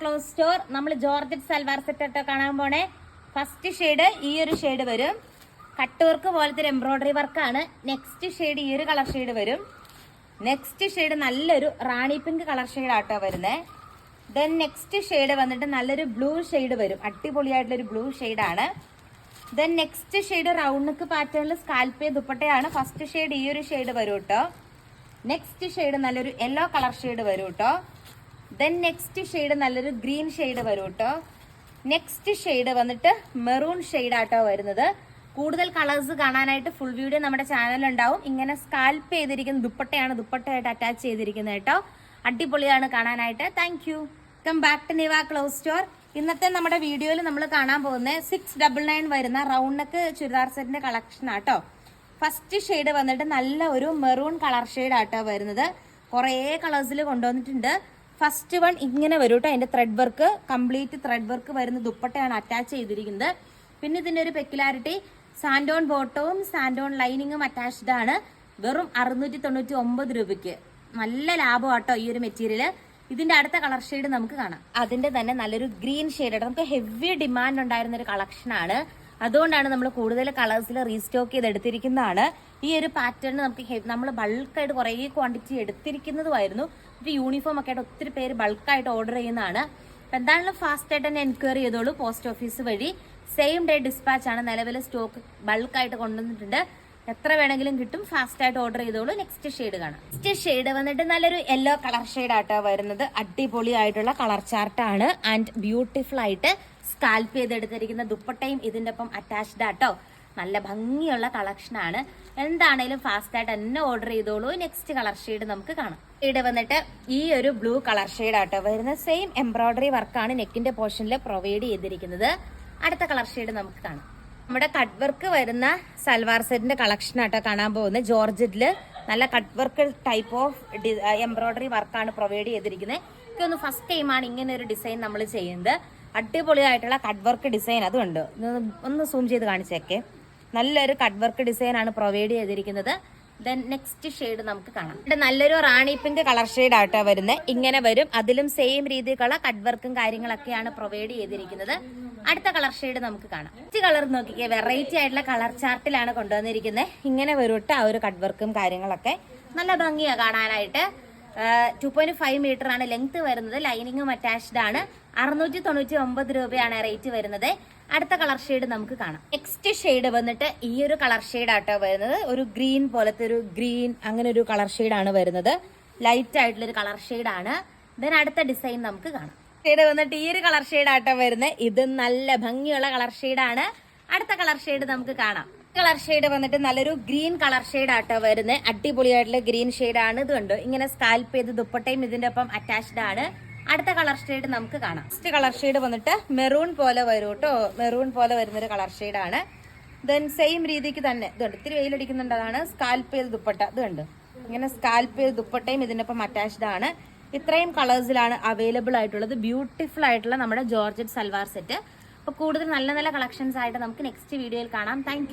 Close store നമ്മൾ georgette salwar set കാണാൻ പോണേ. ഫസ്റ്റ് ഷെയ്ഡ് ഈ ഒരു ഷെയ്ഡ് വരും. കട്ട് വർക്ക് പോലത്തെ ഒരു എംബ്രോയിഡറി വർക്കാണ് നെക്സ്റ്റ് ഷെയ്ഡ് ഈ ഒരു കളർ ഷെയ്ഡ് വരും. നെക്സ്റ്റ് ഷെയ്ഡ് നല്ലൊരു റാണി പിങ്ക് കളർ ഷെയ്ഡ് ആട്ടോ വരുന്നത് ദെൻ നെക്സ്റ്റ് ഷെയ്ഡ് വന്നിട്ട് നല്ലൊരു ബ്ലൂ ഷെയ്ഡ് വരും. അടിപൊളിയായിട്ടുള്ളൊരു ബ്ലൂ ഷെയ്ഡാണ് then next shade round neck പാറ്റേണിൽ സ്കാൽപ്പേ ദുപ്പട്ടയാണ്. ഫസ്റ്റ് ഷെയ്ഡ് ഈ ഒരു ഷെയ്ഡ് വരും കേട്ടോ നെക്സ്റ്റ് ഷെയ്ഡ് നല്ലൊരു യെല്ലോ കളർ ഷെയ്ഡ് വരും കേട്ടോ ദെൻ നെക്സ്റ്റ് ഷെയ്ഡ് നല്ലൊരു ഗ്രീൻ ഷെയ്ഡ് വരും കേട്ടോ നെക്സ്റ്റ് ഷെയ്ഡ് വന്നിട്ട് മെറൂൺ ഷെയ്ഡ് ആട്ടോ വരുന്നത്. കൂടുതൽ കളേഴ്സ് കാണാനായിട്ട് ഫുൾ വീഡിയോ നമ്മുടെ ചാനലുണ്ടാവും ഇങ്ങനെ സ്കാൽപ്പ് ചെയ്തിരിക്കുന്ന ദുപ്പട്ടയാണ് ദുപ്പട്ടയായിട്ട് അറ്റാച്ച് ചെയ്തിരിക്കുന്നത് കേട്ടോ. അടിപൊളിയാണ് കാണാനായിട്ട്. Thank you come back to Niva clothes store ഇന്നത്തെ നമ്മുടെ വീഡിയോയിൽ നമ്മൾ കാണാൻ പോകുന്നത് സിക്സ് ഡബിൾ നയൻ വരുന്ന റൗണ്ട് നെക്ക് ചുരിദാർ സെറ്റിന്റെ കളക്ഷൻ ആട്ടോ. ഫസ്റ്റ് ഷെയ്ഡ് വന്നിട്ട് നല്ല ഒരു മെറൂൺ കളർ ഷെയ്ഡ് ആട്ടോ വരുന്നത്. കുറേ കളേഴ്സിൽ കൊണ്ടുവന്നിട്ടുണ്ട്. ഫസ്റ്റ് വൺ ഇങ്ങനെ വരും കേട്ടോ അതിന്റെ thread work complete thread work വരുന്ന ദുപ്പട്ടയാണ് അറ്റാച്ച് ചെയ്തിരിക്കുന്നത്. പിന്നെ ഇതിന്റെ ഒരു പെക്യുലാരിറ്റി സാൻഡോൺ ബോട്ടവും സാൻഡോൺ ലൈനിങ്ങും അറ്റാച്ച്ഡ് ആണ്. വെറും അറുന്നൂറ്റി തൊണ്ണൂറ്റി ഒമ്പത് രൂപയ്ക്ക്. നല്ല ലാഭം ആട്ടോ ഈ ഒരു മെറ്റീരിയൽ ഇതിന്റെ അടുത്ത കളർ ഷെയ്ഡ് നമുക്ക് കാണാം. അതിന്റെ തന്നെ നല്ലൊരു ഗ്രീൻ ഷെയ്ഡ് നമുക്ക് ഹെവി ഡിമാൻഡ് ഉണ്ടായിരുന്ന ഒരു കളക്ഷൻ ആണ്. അതുകൊണ്ടാണ് നമ്മൾ കൂടുതൽ കളേഴ്സിൽ റീസ്റ്റോക്ക് ചെയ്ത് എടുത്തിരിക്കുന്നതാണ് ഈ ഒരു പാറ്റേൺ നമുക്ക് നമ്മൾ ബൾക്കായിട്ട് കുറേ ക്വാണ്ടിറ്റി എടുത്തിരിക്കുന്നതുമായിരുന്നു. ഒരു യൂണിഫോം ഒക്കെ ആയിട്ട് ഒത്തിരി പേര് ബൾക്കായിട്ട് ഓർഡർ ചെയ്യുന്നതാണ്. അപ്പം ഫാസ്റ്റ് ആയിട്ട് തന്നെ എൻക്വയറി ചെയ്തോളൂ പോസ്റ്റ് ഓഫീസ് വഴി. സെയിം ഡേ ഡിസ്പാച്ച് ആണ് നിലവിൽ സ്റ്റോക്ക് ബൾക്കായിട്ട് കൊണ്ടുവന്നിട്ടുണ്ട്. എത്ര വേണമെങ്കിലും കിട്ടും ഫാസ്റ്റ് ആയിട്ട് ഓർഡർ ചെയ്തോളൂ. നെക്സ്റ്റ് ഷെയ്ഡ് കാണാം. നെക്സ്റ്റ് ഷെയ്ഡ് വന്നിട്ട് നല്ലൊരു യെല്ലോ കളർ ഷെയ്ഡ് ആട്ടോ വരുന്നത്. അടിപൊളിയായിട്ടുള്ള കളർ ചാർട്ടാണ് ആൻഡ് ബ്യൂട്ടിഫുൾ ആയിട്ട് സ്കാൽപ്പ് ചെയ്തെടുത്തിരിക്കുന്ന ദുപ്പട്ടയും ഇതിന്റെ ഒപ്പം അറ്റാച്ച്ഡ് ആട്ടോ. നല്ല ഭംഗിയുള്ള കളക്ഷനാണ് എന്താണേലും ഫാസ്റ്റ് ആയിട്ട് തന്നെ ഓർഡർ ചെയ്തോളൂ. നെക്സ്റ്റ് കളർ ഷെയ്ഡ് നമുക്ക് കാണാം. ഇവിടെ വന്നിട്ട് ഈ ഒരു ബ്ലൂ കളർ ഷെയ്ഡ് ആട്ടോ. വരുന്ന സെയിം എംബ്രോയിഡറി വർക്കാണ് നെക്കിന്റെ പോർഷനിൽ പ്രൊവൈഡ് ചെയ്തിരിക്കുന്നത്. അടുത്ത കളർ ഷെയ്ഡ് നമുക്ക് കാണാം. നമ്മുടെ കട്ട് വർക്ക് വരുന്ന സൽവാർ സെറ്റിന്റെ കളക്ഷൻ ആട്ടോ കാണാൻ പോകുന്നത്. ജോർജറ്റിൽ നല്ല cut work type of embroidery വർക്കാണ് പ്രൊവൈഡ് ചെയ്തിരിക്കുന്നത്. എനിക്കൊന്ന് ഫസ്റ്റ് ടൈമാണ് ഇങ്ങനെ ഒരു ഡിസൈൻ നമ്മൾ ചെയ്യുന്നത്. അടിപൊളിയായിട്ടുള്ള കട്ട് വർക്ക് ഡിസൈൻ അതുണ്ട് ഒന്ന് സൂം ചെയ്ത് കാണിച്ചേക്കെ. നല്ലൊരു കട്ട് വർക്ക് ഡിസൈൻ ആണ് പ്രൊവൈഡ് ചെയ്തിരിക്കുന്നത്. ദെൻ നെക്സ്റ്റ് ഷെയ്ഡ് നമുക്ക് കാണാം. ഇവിടെ നല്ലൊരു റാണി പിങ്ക് കളർ ഷെയ്ഡ് ആട്ടോ വരുന്നത് ഇങ്ങനെ വരും. അതിലും സെയിം രീതിക്കുള്ള കട്ട് വർക്കും കാര്യങ്ങളൊക്കെയാണ് പ്രൊവൈഡ് ചെയ്തിരിക്കുന്നത്. അടുത്ത കളർ ഷെയ്ഡ് നമുക്ക് കാണാം. നെക്സ്റ്റ് കളർ നോക്കിക്കേ? വെറൈറ്റി ആയിട്ടുള്ള കളർ ചാർട്ടിലാണ് കൊണ്ടുവന്നിരിക്കുന്നത് ഇങ്ങനെ വരും ആ ഒരു കട്ട് വർക്കും കാര്യങ്ങളൊക്കെ. നല്ല ഭംഗിയാണ് കാണാനായിട്ട്. ടു പോയിന്റ് ഫൈവ് മീറ്റർ ആണ് ലെങ്ത് വരുന്നത്. ലൈനിങ്ങും അറ്റാച്ച്ഡ് ആണ്. അറുന്നൂറ്റി തൊണ്ണൂറ്റി ഒമ്പത് രൂപയാണ് റേറ്റ് വരുന്നത്. അടുത്ത കളർ ഷെയ്ഡ് നമുക്ക് കാണാം. നെക്സ്റ്റ് ഷെയ്ഡ് വന്നിട്ട് ഈ ഒരു കളർ ഷെയ്ഡ് ആട്ടോ വരുന്നത്. ഒരു ഗ്രീൻ പോലത്തെ ഒരു ഗ്രീൻ അങ്ങനെ ഒരു കളർ ആണ് വരുന്നത്. ലൈറ്റ് ആയിട്ടുള്ള ഒരു കളർ ആണ്. ദെൻ അടുത്ത ഡിസൈൻ നമുക്ക് കാണാം. ഷെയ്ഡ് വന്നിട്ട് ഈ ഒരു കളർ ഷെയ്ഡ് ആട്ടോ വരുന്നത്. ഇത് നല്ല ഭംഗിയുള്ള കളർ ആണ്. അടുത്ത കളർ ഷെയ്ഡ് നമുക്ക് കാണാം. കളർ ഷെയ്ഡ് വന്നിട്ട് നല്ലൊരു ഗ്രീൻ കളർ ഷെയ്ഡ് ആട്ടോ വരുന്നത് അടിപൊളിയായിട്ടുള്ള ഗ്രീൻ ഷെയ്ഡ് ആണ് ഇത് കണ്ടു? ഇങ്ങനെ സ്കാൽപ്പ് ചെയ്ത് ദുപ്പട്ടയും ഇതിന്റെ ഒപ്പം അറ്റാച്ച്ഡ് ആണ്. അടുത്ത കളർ ഷെയ്ഡ് നമുക്ക് കാണാം. ഫസ്റ്റ് കളർ ഷെയ്ഡ് വന്നിട്ട് മെറൂൺ പോലെ വരും കേട്ടോ. മെറൂൺ പോലെ വരുന്ന ഒരു കളർ ഷെയ്ഡ് ആണ്. ദെൻ സെയിം രീതിക്ക് തന്നെ. ഇത് കണ്ടോ? ഇത്തിരി വെയിലടിക്കുന്നുണ്ട് അതാണ് സ്കാൽപ്പ് ചെയ്ത് ദുപ്പട്ട. ഇത് കണ്ടോ? ഇങ്ങനെ സ്കാൽപ്പ് ചെയ്ത് ദുപ്പട്ടയും ഇതിന്റെ ഒപ്പം അറ്റാച്ച്ഡ് ആണ്. ഇത്രയും കളേഴ്സിലാണ് അവൈലബിൾ ആയിട്ടുള്ളത്. ബ്യൂട്ടിഫുൾ ആയിട്ടുള്ള നമ്മുടെ ജോർജറ്റ് സൽവാർ സെറ്റ് അപ്പോൾ കൂടുതൽ നല്ല നല്ല കളക്ഷൻസ് ആയിട്ട് നമുക്ക് നെക്സ്റ്റ് വീഡിയോയിൽ കാണാം. താങ്ക്